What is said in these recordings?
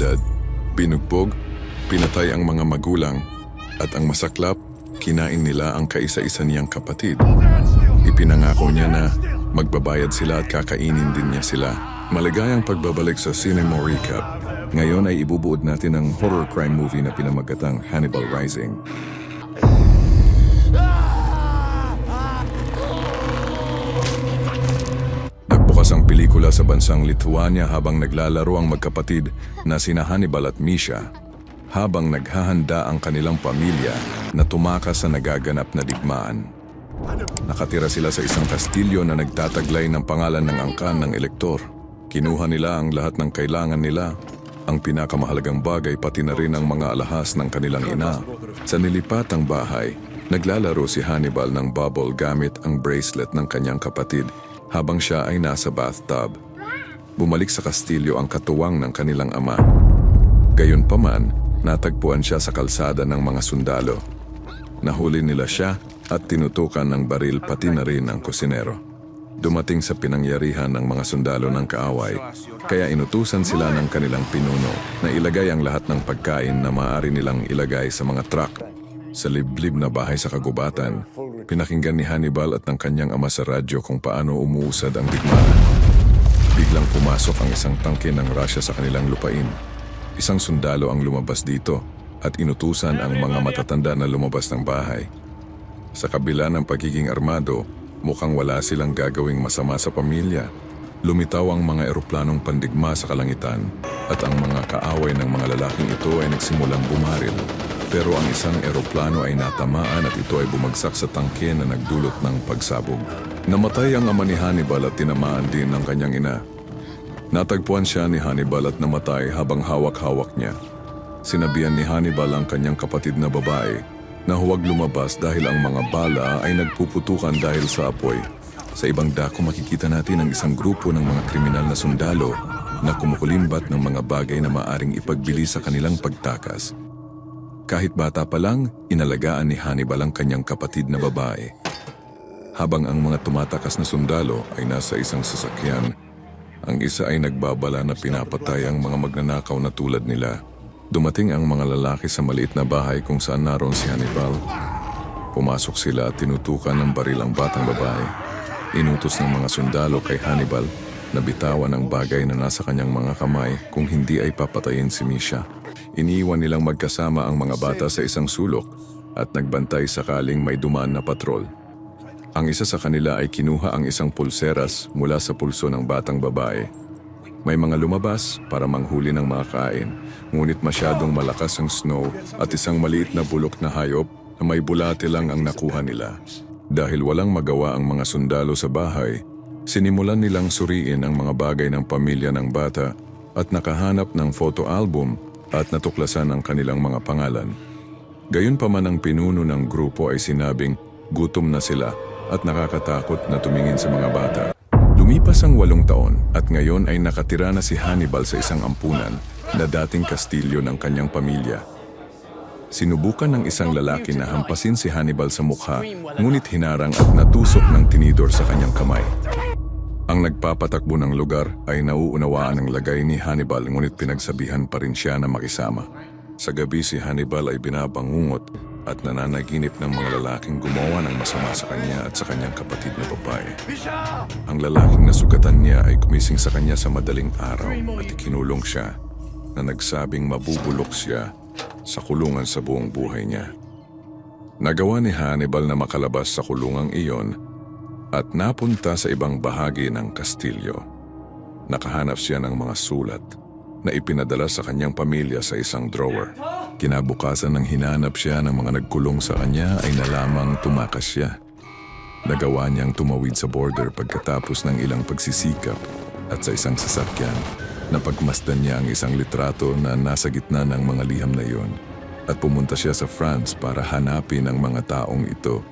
edad. Binugbog, pinatay ang mga magulang, at ang masaklap, kinain nila ang kaisa-isa niyang kapatid. Ipinangako niya na magbabayad sila at kakainin din niya sila. Maligayang pagbabalik sa Cinema Recap. Ngayon ay ibubuod natin ang horror crime movie na pinamagatang Hannibal Rising. Pelikula sa bansang Lithuania habang naglalaro ang magkapatid na sina Hannibal at Misha habang naghahanda ang kanilang pamilya na tumakas sa nagaganap na digmaan. Nakatira sila sa isang kastilyo na nagtataglay ng pangalan ng angkan ng elektor. Kinuha nila ang lahat ng kailangan nila, ang pinakamahalagang bagay pati na rin ang mga alahas ng kanilang ina. Sa nilipatang bahay, naglalaro si Hannibal ng bubble gamit ang bracelet ng kanyang kapatid habang siya ay nasa bathtub. Bumalik sa kastilyo ang katuwang ng kanilang ama. Gayunpaman, natagpuan siya sa kalsada ng mga sundalo. Nahuli nila siya at tinutukan ng baril pati na rin ang kusinero. Dumating sa pinangyarihan ng mga sundalo ng kaaway, kaya inutusan sila ng kanilang pinuno na ilagay ang lahat ng pagkain na maaari nilang ilagay sa mga truck. Sa liblib na bahay sa kagubatan, pinakinggan ni Hannibal at ng kanyang ama sa radyo kung paano umuusad ang digmaan. Biglang pumasok ang isang tangke ng Russia sa kanilang lupain. Isang sundalo ang lumabas dito at inutusan ang mga matatanda na lumabas ng bahay. Sa kabila ng pagiging armado, mukhang wala silang gagawing masama sa pamilya. Lumitaw ang mga eroplanong pandigma sa kalangitan at ang mga kaaway ng mga lalaking ito ay nagsimulang bumaril. Pero ang isang eroplano ay natamaan at ito ay bumagsak sa tangke na nagdulot ng pagsabog. Namatay ang ama ni Hannibal at tinamaan din ng kanyang ina. Natagpuan siya ni Hannibal at namatay habang hawak-hawak niya. Sinabihan ni Hannibal ang kanyang kapatid na babae na huwag lumabas dahil ang mga bala ay nagpuputukan dahil sa apoy. Sa ibang dako makikita natin ang isang grupo ng mga kriminal na sundalo na kumukulimbat ng mga bagay na maaring ipagbili sa kanilang pagtakas. Kahit bata pa lang, inalagaan ni Hannibal ang kanyang kapatid na babae. Habang ang mga tumatakas na sundalo ay nasa isang sasakyan, ang isa ay nagbabala na pinapatay ang mga magnanakaw na tulad nila. Dumating ang mga lalaki sa maliit na bahay kung saan naroon si Hannibal. Pumasok sila at tinutukan ng baril ang batang babae. Inutos ng mga sundalo kay Hannibal na bitawan ang bagay na nasa kanyang mga kamay kung hindi ay papatayin si Misha. Iniiwan nilang magkasama ang mga bata sa isang sulok at nagbantay sakaling may dumaan na patrol. Ang isa sa kanila ay kinuha ang isang pulseras mula sa pulso ng batang babae. May mga lumabas para manghuli ng mga kain, ngunit masyadong malakas ang snow at isang maliit na bulok na hayop na may bulate lang ang nakuha nila. Dahil walang magawa ang mga sundalo sa bahay, sinimulan nilang suriin ang mga bagay ng pamilya ng bata at nakahanap ng photo album at natuklasan ang kanilang mga pangalan. Gayunpaman ang pinuno ng grupo ay sinabing gutom na sila at nakakatakot na tumingin sa mga bata. Lumipas ang walong taon at ngayon ay nakatira na si Hannibal sa isang ampunan na dating kastilyo ng kanyang pamilya. Sinubukan ng isang lalaki na hampasin si Hannibal sa mukha, ngunit hinarang at natusok ng tinidor sa kanyang kamay. Ang nagpapatakbo ng lugar ay nauunawaan ang lagay ni Hannibal ngunit pinagsabihan pa rin siya na makisama. Sa gabi si Hannibal ay binabangungot at nananaginip ng mga lalaking gumawa ng masama sa kanya at sa kanyang kapatid na babae. Ang lalaking nasugatan niya ay kumising sa kanya sa madaling araw at ikinulong siya na nagsabing mabubulok siya sa kulungan sa buong buhay niya. Nagawa ni Hannibal na makalabas sa kulungang iyon at napunta sa ibang bahagi ng kastilyo. Nakahanap siya ng mga sulat na ipinadala sa kanyang pamilya sa isang drawer. Kinabukasan ng hinanap siya ng mga nagkulong sa kanya ay nalamang tumakas siya. Nagawa niyang tumawid sa border pagkatapos ng ilang pagsisikap at sa isang sasakyan. Napagmasdan niya ang isang litrato na nasa gitna ng mga liham na iyon at pumunta siya sa France para hanapin ang mga taong ito.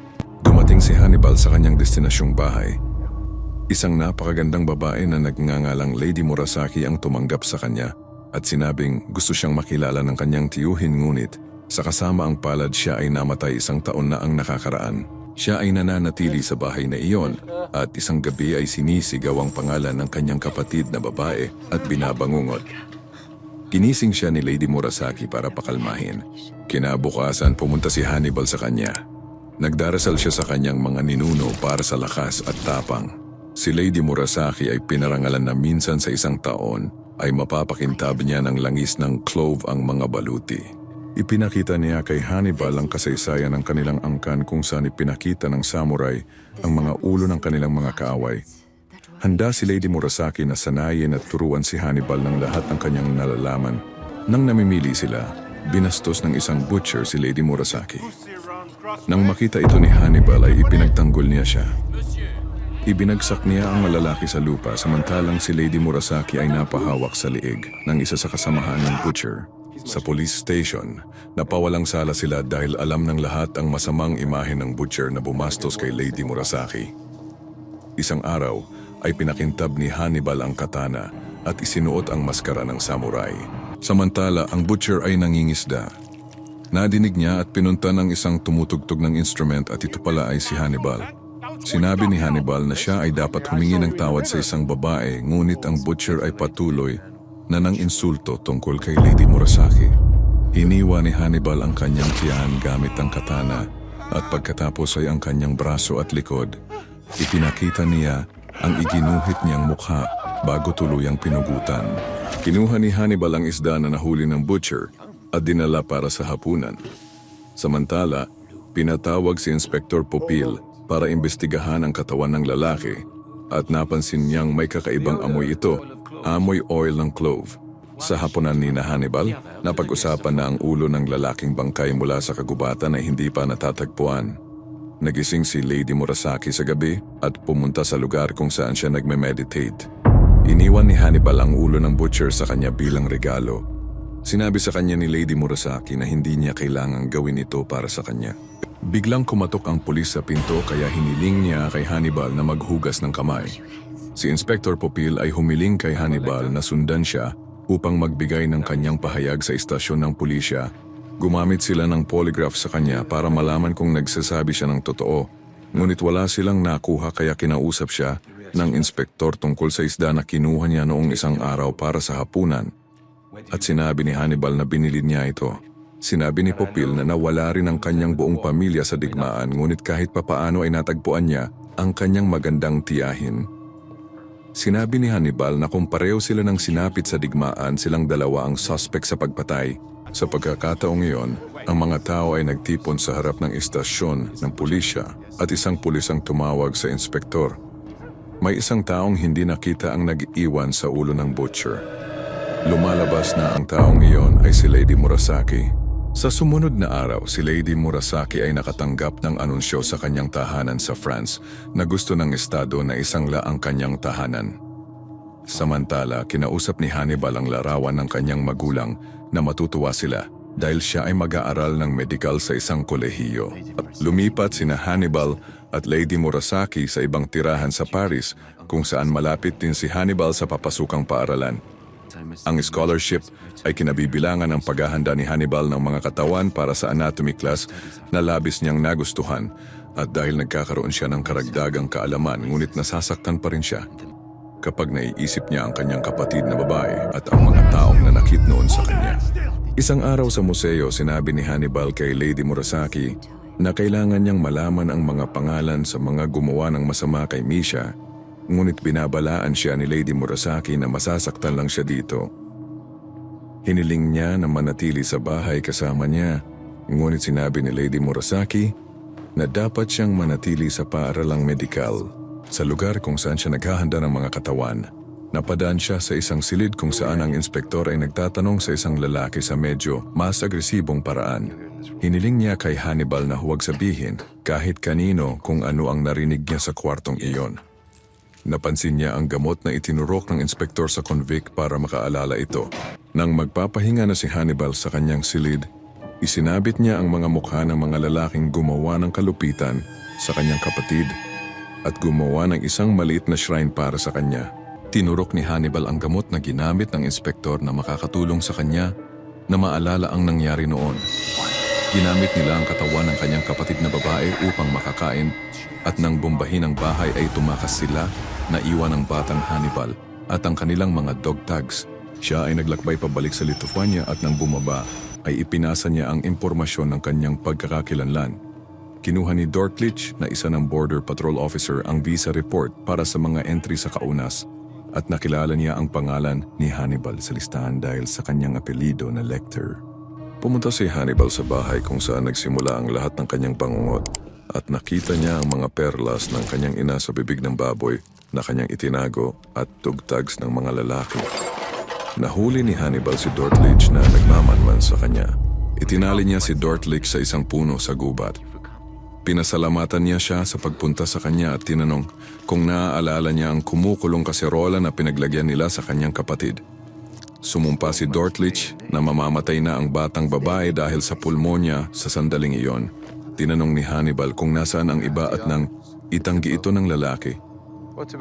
Dumating si Hannibal sa kanyang destinasyong bahay. Isang napakagandang babae na nagngangalang Lady Murasaki ang tumanggap sa kanya at sinabing gusto siyang makilala ng kanyang tiyuhin ngunit sa kasama ang palad siya ay namatay isang taon na ang nakakaraan. Siya ay nananatili sa bahay na iyon at isang gabi ay sinisigaw ang pangalan ng kanyang kapatid na babae at binabangungot. Ginising siya ni Lady Murasaki para pakalmahin. Kinabukasan pumunta si Hannibal sa kanya. Nagdarasal siya sa kanyang mga ninuno para sa lakas at tapang. Si Lady Murasaki ay pinarangalan na minsan sa isang taon ay mapapakintab niya ng langis ng clove ang mga baluti. Ipinakita niya kay Hannibal ang kasaysayan ng kanilang angkan kung saan ipinakita ng samurai ang mga ulo ng kanilang mga kaaway. Handa si Lady Murasaki na sanayin at turuan si Hannibal ng lahat ng kanyang nalalaman. Nang namimili sila, binastos ng isang butcher si Lady Murasaki. Nang makita ito ni Hannibal ay ipinagtanggol niya siya. Ibinagsak niya ang malalaki sa lupa samantalang si Lady Murasaki ay napahawak sa liig ng isa sa kasamahan ng butcher. Sa police station, napawalang sala sila dahil alam ng lahat ang masamang imahe ng butcher na bumastos kay Lady Murasaki. Isang araw ay pinakintab ni Hannibal ang katana at isinuot ang maskara ng samurai. Samantala, ang butcher ay nangingisda. Nadinig niya at pinunta ng isang tumutugtog ng instrument at ito pala ay si Hannibal. Sinabi ni Hannibal na siya ay dapat humingi ng tawad sa isang babae ngunit ang butcher ay patuloy na nang insulto tungkol kay Lady Murasaki. Hiniwa ni Hannibal ang kanyang tiyan gamit ang katana at pagkatapos ay ang kanyang braso at likod. Ipinakita niya ang iginuhit niyang mukha bago tuluyang pinugutan. Kinuha ni Hannibal ang isda na nahuli ng butcher at dinala para sa hapunan. Samantala, pinatawag si Inspektor Popil para imbestigahan ang katawan ng lalaki at napansin niyang may kakaibang amoy ito, amoy oil ng clove. Sa hapunan ni na Hannibal, napag-usapan na ang ulo ng lalaking bangkay mula sa kagubatan ay hindi pa natatagpuan. Nagising si Lady Murasaki sa gabi at pumunta sa lugar kung saan siya nagme-meditate. Iniwan ni Hannibal ang ulo ng butcher sa kanya bilang regalo. Sinabi sa kanya ni Lady Murasaki na hindi niya kailangang gawin ito para sa kanya. Biglang kumatok ang pulis sa pinto kaya hiniling niya kay Hannibal na maghugas ng kamay. Si Inspector Popil ay humiling kay Hannibal na sundan siya upang magbigay ng kanyang pahayag sa istasyon ng pulisya. Gumamit sila ng polygraph sa kanya para malaman kung nagsasabi siya ng totoo. Ngunit wala silang nakuha kaya kinausap siya ng inspektor tungkol sa isda na kinuha niya noong isang araw para sa hapunan. At sinabi ni Hannibal na binili niya ito. Sinabi ni Popil na nawala rin ang kanyang buong pamilya sa digmaan ngunit kahit papaano ay natagpuan niya ang kanyang magandang tiyahin. Sinabi ni Hannibal na kung pareho sila ng sinapit sa digmaan silang dalawa ang suspect sa pagpatay. Sa pagkakataong iyon, ang mga tao ay nagtipon sa harap ng istasyon ng pulisya at isang pulis ang tumawag sa inspektor. May isang taong hindi nakita ang nag-iwan sa ulo ng butcher. Lumalabas na ang taong iyon ay si Lady Murasaki. Sa sumunod na araw, si Lady Murasaki ay nakatanggap ng anunsyo sa kanyang tahanan sa France na gusto ng Estado na isangla ang kanyang tahanan. Samantala, kinausap ni Hannibal ang larawan ng kanyang magulang na matutuwa sila dahil siya ay mag-aaral ng medical sa isang kolehiyo. At lumipat sina Hannibal at Lady Murasaki sa ibang tirahan sa Paris kung saan malapit din si Hannibal sa papasukang paaralan. Ang scholarship ay kinabibilangan ng paghahanda ni Hannibal ng mga katawan para sa anatomy class na labis niyang nagustuhan at dahil nagkakaroon siya ng karagdagang kaalaman ngunit nasasaktan pa rin siya kapag naiisip niya ang kanyang kapatid na babae at ang mga taong nanakit noon sa kanya. Isang araw sa museo, sinabi ni Hannibal kay Lady Murasaki na kailangan niyang malaman ang mga pangalan sa mga gumawa ng masama kay Misha, ngunit binabalaan siya ni Lady Murasaki na masasaktan lang siya dito. Hiniling niya na manatili sa bahay kasama niya, ngunit sinabi ni Lady Murasaki na dapat siyang manatili sa paaralang medikal sa lugar kung saan siya naghahanda ng mga katawan. Napadaan siya sa isang silid kung saan ang inspektor ay nagtatanong sa isang lalaki sa medyo mas agresibong paraan. Hiniling niya kay Hannibal na huwag sabihin kahit kanino kung ano ang narinig niya sa kwartong iyon. Napansin niya ang gamot na itinurok ng inspektor sa convict para makaalala ito. Nang magpapahinga na si Hannibal sa kanyang silid, isinabit niya ang mga mukha ng mga lalaking gumawa ng kalupitan sa kanyang kapatid at gumawa ng isang maliit na shrine para sa kanya. Tinurok ni Hannibal ang gamot na ginamit ng inspektor na makakatulong sa kanya na maalala ang nangyari noon. Ginamit nila ang katawan ng kanyang kapatid na babae upang makakain at nang bombahin ang bahay ay tumakas sila na iwan ang batang Hannibal at ang kanilang mga dog tags Siya ay naglakbay pabalik sa Lithuania at nang bumaba ay ipinasa niya ang impormasyon ng kanyang pagkakakilanlan. Kinuha ni Dortlich na isa ng Border Patrol Officer ang visa report para sa mga entry sa kaunas at nakilala niya ang pangalan ni Hannibal sa listahan dahil sa kanyang apelido na Lecter. Pumunta si Hannibal sa bahay kung saan nagsimula ang lahat ng kanyang pangungot at nakita niya ang mga perlas ng kanyang ina sa bibig ng baboy na kanyang itinago at tugtags ng mga lalaki. Nahuli ni Hannibal si Dortlich na nagmamanman sa kanya. Itinali niya si Dortlich sa isang puno sa gubat. Pinasalamatan niya siya sa pagpunta sa kanya at tinanong kung naaalala niya ang kumukulong kaserola na pinaglagyan nila sa kanyang kapatid. Sumumpa si Dortlich na mamamatay na ang batang babae dahil sa pulmonya sa sandaling iyon. Tinanong ni Hannibal kung nasaan ang iba at nang itanggi ito ng lalaki.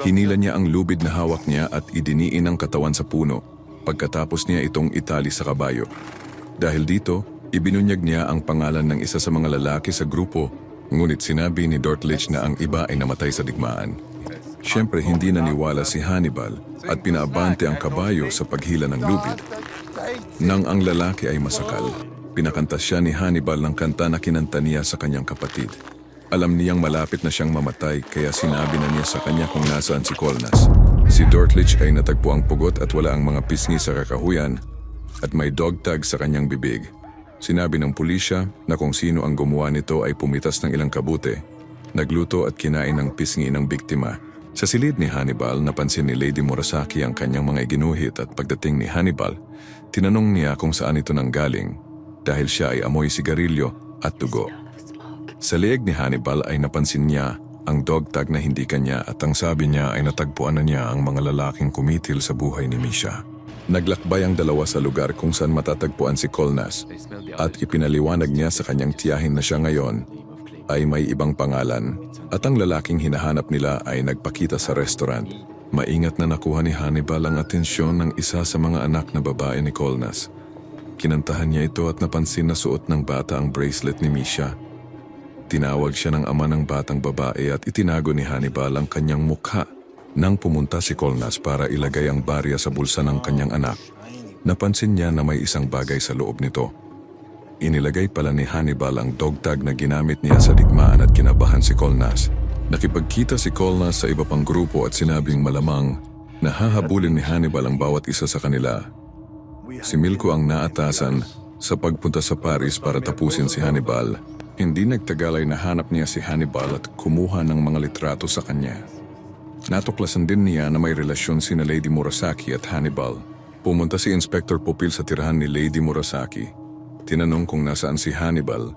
Hinila niya ang lubid na hawak niya at idiniin ang katawan sa puno pagkatapos niya itong itali sa kabayo. Dahil dito, ibinunyag niya ang pangalan ng isa sa mga lalaki sa grupo ngunit sinabi ni Dortlich na ang iba ay namatay sa digmaan. Siyempre hindi naniwala si Hannibal at pinaabante ang kabayo sa paghila ng lubid. Nang ang lalaki ay masakal, pinakanta siya ni Hannibal ng kanta na kinanta niya sa kanyang kapatid. Alam niyang malapit na siyang mamatay kaya sinabi na niya sa kanya kung nasaan si Kolnas. Si Dortlich ay natagpo ang pugot at wala ang mga pisngi sa kakahuyan at may dog tag sa kanyang bibig. Sinabi ng pulisya na kung sino ang gumawa nito ay pumitas ng ilang kabute, nagluto at kinain ng pisngi ng biktima. Sa silid ni Hannibal, napansin ni Lady Murasaki ang kanyang mga iginuhit at pagdating ni Hannibal, tinanong niya kung saan ito nanggaling dahil siya ay amoy sigarilyo at dugo. Sa leeg ni Hannibal ay napansin niya ang dog tag na hindi kanya at ang sabi niya ay natagpuan na niya ang mga lalaking kumitil sa buhay ni Misha. Naglakbay ang dalawa sa lugar kung saan matatagpuan si Kolnas at ipinaliwanag niya sa kanyang tiyahin na siya ngayon ay may ibang pangalan at ang lalaking hinahanap nila ay nagpakita sa restaurant. Maingat na nakuha ni Hannibal ang atensyon ng isa sa mga anak na babae ni Kolnas. Kinantahan niya ito at napansin na suot ng bata ang bracelet ni Misha. Tinawag siya ng ama ng batang babae at itinago ni Hannibal ang kanyang mukha nang pumunta si Kolnas para ilagay ang barya sa bulsa ng kanyang anak. Napansin niya na may isang bagay sa loob nito. Inilagay pala ni Hannibal ang dog tag na ginamit niya sa digmaan at kinabahan si Kolnas. Nakipagkita si Kolnas sa iba pang grupo at sinabing malamang na hahabulin ni Hannibal ang bawat isa sa kanila. Si Milko ang naatasan sa pagpunta sa Paris para tapusin si Hannibal. Hindi nagtagal ay nahanap niya si Hannibal at kumuha ng mga litrato sa kanya. Natuklasan din niya na may relasyon sina Lady Murasaki at Hannibal. Pumunta si Inspector Popil sa tirahan ni Lady Murasaki. Tinanong kung nasaan si Hannibal.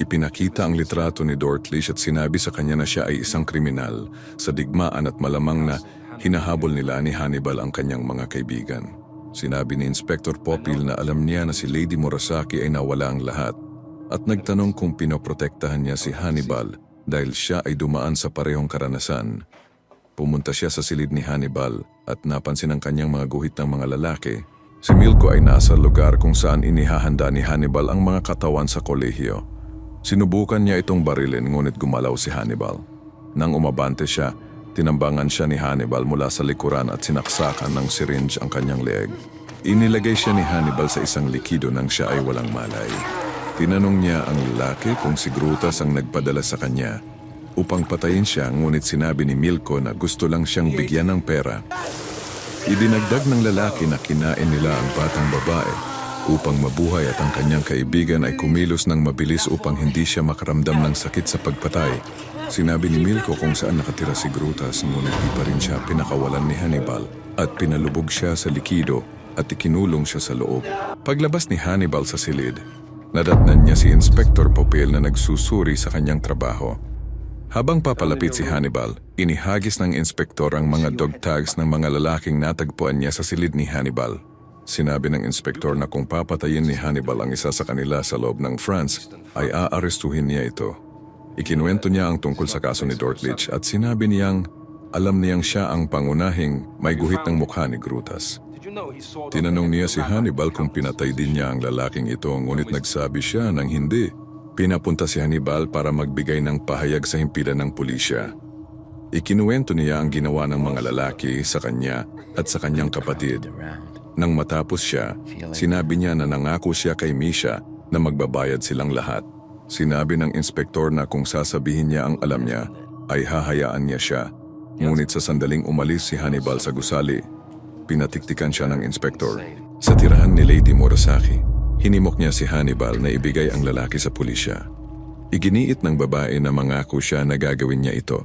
Ipinakita ang litrato ni Dortlich at sinabi sa kanya na siya ay isang kriminal sa digmaan at malamang na hinahabol nila ni Hannibal ang kanyang mga kaibigan. Sinabi ni Inspector Popil na alam niya na si Lady Murasaki ay nawala ang lahat at nagtanong kung pinoprotektahan niya si Hannibal dahil siya ay dumaan sa parehong karanasan. Pumunta siya sa silid ni Hannibal at napansin ang kanyang mga guhit ng mga lalaki. Si Milko ay nasa lugar kung saan inihahanda ni Hannibal ang mga katawan sa kolehiyo. Sinubukan niya itong barilin ngunit gumalaw si Hannibal. Nang umabante siya, tinambangan siya ni Hannibal mula sa likuran at sinaksakan ng syringe ang kanyang leeg. Inilagay siya ni Hannibal sa isang likido nang siya ay walang malay. Tinanong niya ang lalaki kung si Grutas ang nagpadala sa kanya upang patayin siya ngunit sinabi ni Milko na gusto lang siyang bigyan ng pera. Idinagdag ng lalaki na kinain nila ang batang babae upang mabuhay at ang kanyang kaibigan ay kumilos ng mabilis upang hindi siya makaramdam ng sakit sa pagpatay. Sinabi ni Milko kung saan nakatira si Grutas ngunit di pa rin siya pinakawalan ni Hannibal at pinalubog siya sa likido at ikinulong siya sa loob. Paglabas ni Hannibal sa silid, nadatnan niya si Inspector Popil na nagsusuri sa kanyang trabaho. Habang papalapit si Hannibal, inihagis ng inspektor ang mga dog tags ng mga lalaking natagpuan niya sa silid ni Hannibal. Sinabi ng inspektor na kung papatayin ni Hannibal ang isa sa kanila sa loob ng France, ay aarestuhin niya ito. Ikinuwento niya ang tungkol sa kaso ni Dortlich at sinabi niyang alam niyang siya ang pangunahing may guhit ng mukha ni Grutas. Tinanong niya si Hannibal kung pinatay din niya ang lalaking ito ngunit nagsabi siya ng hindi. Pinapunta si Hannibal para magbigay ng pahayag sa himpilan ng pulisya. Ikinuwento niya ang ginawa ng mga lalaki sa kanya at sa kanyang kapatid. Nang matapos siya, sinabi niya na nangako siya kay Misha na magbabayad silang lahat. Sinabi ng inspektor na kung sasabihin niya ang alam niya, ay hahayaan niya siya. Ngunit sa sandaling umalis si Hannibal sa gusali, pinatiktikan siya ng inspektor. Sa tirahan ni Lady Murasaki, hinimok niya si Hannibal na ibigay ang lalaki sa pulisya. Iginiit ng babae na mangako siya na gagawin niya ito.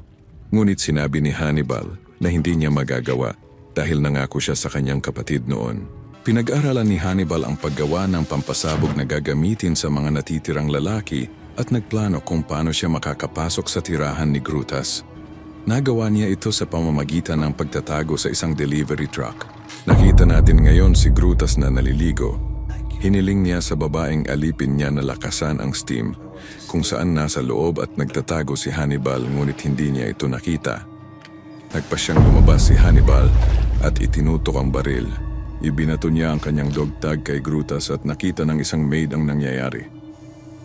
Ngunit sinabi ni Hannibal na hindi niya magagawa dahil nangako siya sa kanyang kapatid noon. Pinag-aralan ni Hannibal ang paggawa ng pampasabog na gagamitin sa mga natitirang lalaki at nagplano kung paano siya makakapasok sa tirahan ni Grutas. Nagawa niya ito sa pamamagitan ng pagtatago sa isang delivery truck. Nakita natin ngayon si Grutas na naliligo. Hiniling niya sa babaeng alipin niya na lakasan ang steam kung saan nasa loob at nagtatago si Hannibal ngunit hindi niya ito nakita. Nagpa siyang lumabas si Hannibal at itinutok ang baril. Ibinato niya ang kanyang dog tag kay Grutas at nakita ng isang maid ang nangyayari.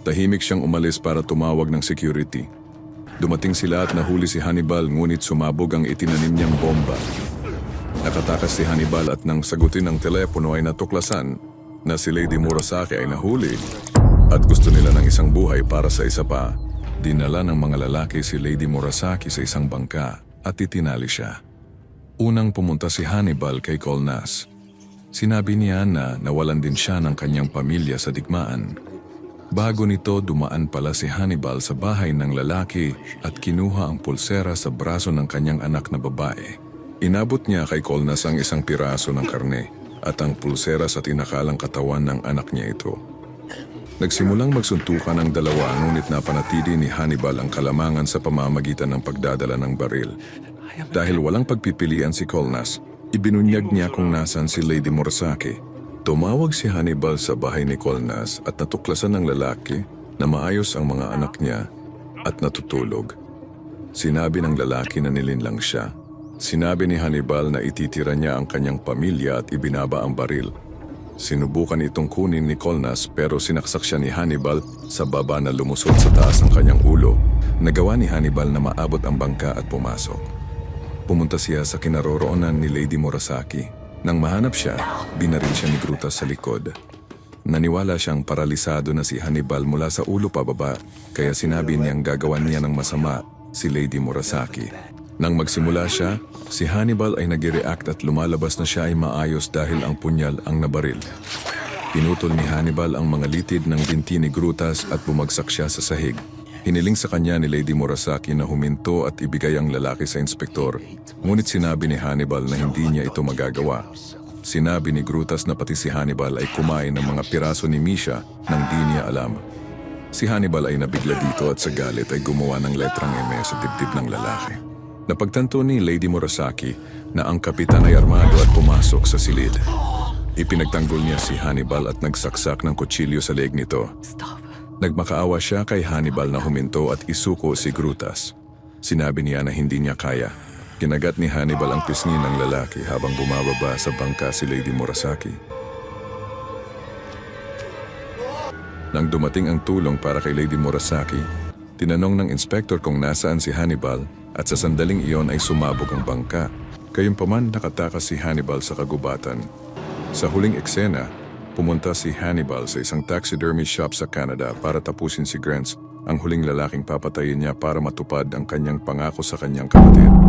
Tahimik siyang umalis para tumawag ng security. Dumating sila at nahuli si Hannibal ngunit sumabog ang itinanim niyang bomba. Nakatakas si Hannibal at nang sagutin ang telepono ay natuklasan na si Lady Murasaki ay nahuli at gusto nila ng isang buhay para sa isa pa. Dinala ng mga lalaki si Lady Murasaki sa isang bangka at itinali siya. Unang pumunta si Hannibal kay Colnas. Sinabi niya na nawalan din siya ng kanyang pamilya sa digmaan. Bago nito dumaan pala si Hannibal sa bahay ng lalaki at kinuha ang pulsera sa braso ng kanyang anak na babae. Inabot niya kay Colnas ang isang piraso ng karne at ang pulsera sa tinakalang katawan ng anak niya ito. Nagsimulang magsuntukan ang dalawa ngunit napanatili ni Hannibal ang kalamangan sa pamamagitan ng pagdadala ng baril. Dahil walang pagpipilian si Colnas, ibinunyag niya kung nasan si Lady Murasaki. Tumawag si Hannibal sa bahay ni Colnas at natuklasan ng lalaki na maayos ang mga anak niya at natutulog. Sinabi ng lalaki na nilinlang siya. Sinabi ni Hannibal na ititira niya ang kanyang pamilya at ibinaba ang baril. Sinubukan itong kunin ni Colnas pero sinaksak siya ni Hannibal sa baba na lumusot sa taas ng kanyang ulo. Nagawa ni Hannibal na maabot ang bangka at pumasok. Pumunta siya sa kinaroroonan ni Lady Murasaki. Nang mahanap siya, binaril siya ni Grutas sa likod. Naniwala siyang paralisado na si Hannibal mula sa ulo pababa kaya sinabi niyang gagawan niya ng masama si Lady Murasaki. Nang magsimula siya, si Hannibal ay nag-react at lumalabas na siya ay maayos dahil ang punyal ang nabaril. Pinutol ni Hannibal ang mga litid ng binti ni Grutas at bumagsak siya sa sahig. Hiniling sa kanya ni Lady Murasaki na huminto at ibigay ang lalaki sa inspektor. Ngunit sinabi ni Hannibal na hindi niya ito magagawa. Sinabi ni Grutas na pati si Hannibal ay kumain ng mga piraso ni Misha nang di niya alam. Si Hannibal ay nabigla dito at sa galit ay gumawa ng letrang M sa dibdib ng lalaki. Napagtanto ni Lady Murasaki na ang kapitan ay armado at pumasok sa silid. Ipinagtanggol niya si Hannibal at nagsaksak ng kutsilyo sa leeg nito. Nagmakaawa siya kay Hannibal na huminto at isuko si Grutas. Sinabi niya na hindi niya kaya. Kinagat ni Hannibal ang pisngi ng lalaki habang bumababa sa bangka si Lady Murasaki. Nang dumating ang tulong para kay Lady Murasaki, tinanong ng inspektor kung nasaan si Hannibal at sa sandaling iyon ay sumabog ang bangka. Gayunpaman nakatakas si Hannibal sa kagubatan. Sa huling eksena, pumunta si Hannibal sa isang taxidermy shop sa Canada para tapusin si Grants, ang huling lalaking papatayin niya para matupad ang kanyang pangako sa kanyang kapatid.